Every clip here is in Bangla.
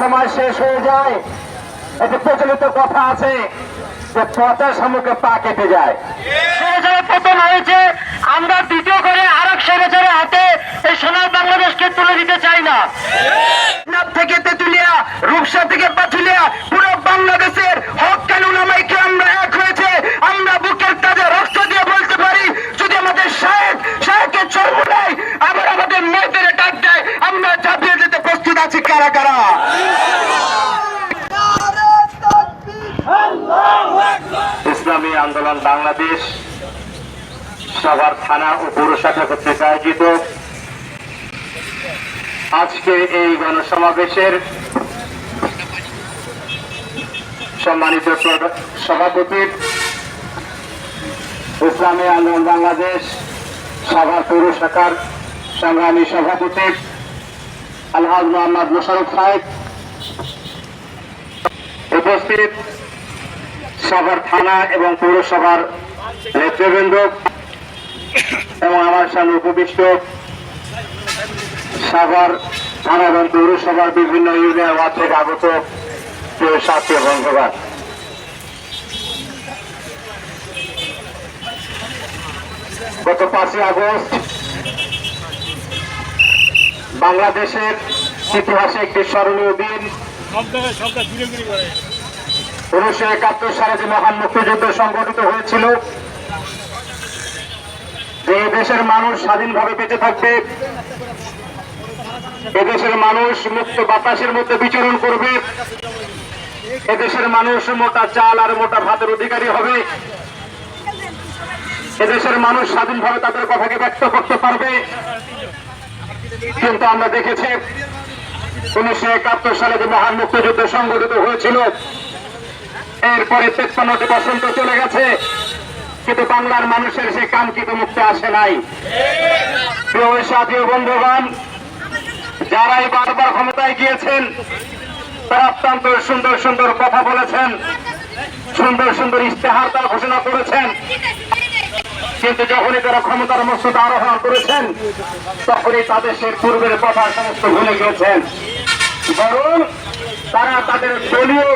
সময় শেষ হয়ে যায়। একটি প্রচলিত কথা আছে যে পচা শামুকে পা কেটে যায়। পতন হয়েছে আমরা দ্বিতীয় করে আর এক স্বৈরাচারের হাতে এই সোনার বাংলাদেশকে তুলে দিতে চাই না। থেকে তেতুলিয়া রূপসা থেকে পাথুলিয়া পুরো বাংলাদেশের হক কানুন আমাইকে আমরা এক হয়েছে আমরা বুকের তাজে রক্ত দিয়ে বলতে পারি যদি আমাদের সাহেব সাহেবকে চর্ম নেয় আবার আমাদের মেয়েদের ডাক দেয় আমরা ঝাঁপিয়ে যেতে প্রস্তুত আছি কারা কারা ইসলামী আন্দোলন বাংলাদেশ সবার থানা ও পৌরসভা কর্তৃক আয়োজিত। আজকে এই গণসমাবেশের সম্মানিত সভাপতি ইসলামী আন্দোলন বাংলাদেশ সভা পৌর সংগ্রামী সভাপতি আলহাজ মোহাম্মদ মোশারফ সাহেব। উপস্থিত সবার থানা এবং পৌরসভার নেতৃবৃন্দ এবং আমার সামনে উপবিষ্ট সাভার থানা এবং পৌরসভার বিভিন্ন ইউনিয়ন ওয়ার্ড আগত সাথী বন্ধুবান গত পাঁচই আগস্ট বাংলাদেশের ইতিহাসে একটি স্মরণীয় দিন। উনিশশো একাত্তর সালে যে মহান মুক্তিযুদ্ধ সংগঠিত হয়েছিল, যে দেশের মানুষ স্বাধীনভাবে বেঁচে থাকবে এদেশের মানুষ মুক্ত বাতাসের মধ্যে বিচরণ করবে এদেশের মানুষ মোটা চাল আর মোটা ভাতের অধিকারী হবে এদেশের মানুষ স্বাধীনভাবে তাদের কথাকে ব্যক্ত করতে পারবে। কিন্তু আমরা দেখেছি, উনিশশো একাত্তর সালে যে মহান মুক্তিযুদ্ধ সংগঠিত হয়েছিল এরপরে তেপ্পান্নটি বসন্ত চলে গেছে। কিন্তু বাংলার মানুষের সে কাঙ্ক্ষিত মুক্তি আসে নাই। সাথী বন্ধুগণ, যারাই বারবার ক্ষমতায় গিয়েছেন, তারা অত্যন্ত সুন্দর সুন্দর কথা বলেছেন, সুন্দর সুন্দর ইস্তেহার তারা ঘোষণা করেছেন। কিন্তু যখনই তারা ক্ষমতার মস্ততা আরোহণ করেছেন, তখনই তাদের সে পূর্বের কথা সমস্ত ভুলে গিয়েছেন। বরং তারা তাদের দলীয়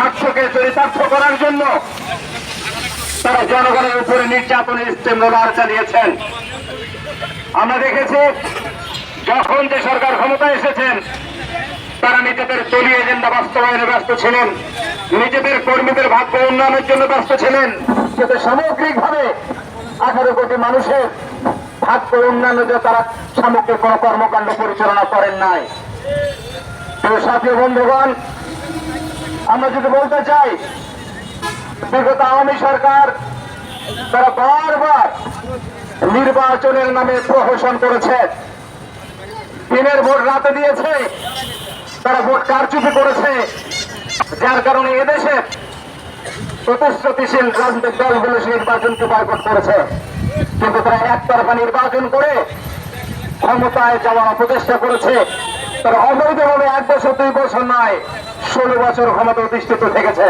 স্বার্থকে চরিতার্থ করার জন্য তারা জনগণের উপরে নির্যাতনের ইস্তেমলার চালিয়েছেন। আমরা দেখেছি, যখন যে সরকার ক্ষমতায় এসেছেন, তারা নিজেদের দলীয় এজেন্ডা বাস্তবায়নে ব্যস্ত ছিলেন। নিজেদের কর্মীদের ভাগ্য উন্নয়নের জন্য ব্যস্ত ছিলেন। কিন্তু সামগ্রিকভাবে আঠারো কোটি মানুষের ভাগ্য উন্নয়নের জন্য তারা সামগ্রিক কোনো কর্মকাণ্ড পরিচালনা করেন নাই। সাথী বন্ধুগণ আমরা যদি বলতে চাই, বিগত আওয়ামী সরকার তারা বারবার নির্বাচনের নামে প্রহসন করেছে। দিনের ভোট রাতে দিয়েছে, তারা ভোট কারচুপি করেছে। যার কারণে এদেশে প্রতিশ্রুতিশীল রাজনৈতিক দলগুলো সেই নির্বাচনকে বয়কট করেছে। কিন্তু তারা একতরফা নির্বাচন করে ক্ষমতায় যাওয়ার অপচেষ্টা করেছে। তারা অবৈধভাবে এক বছর, দুই বছর নয় ষোলো বছর ক্ষমতা অধিষ্ঠিত থেকেছে।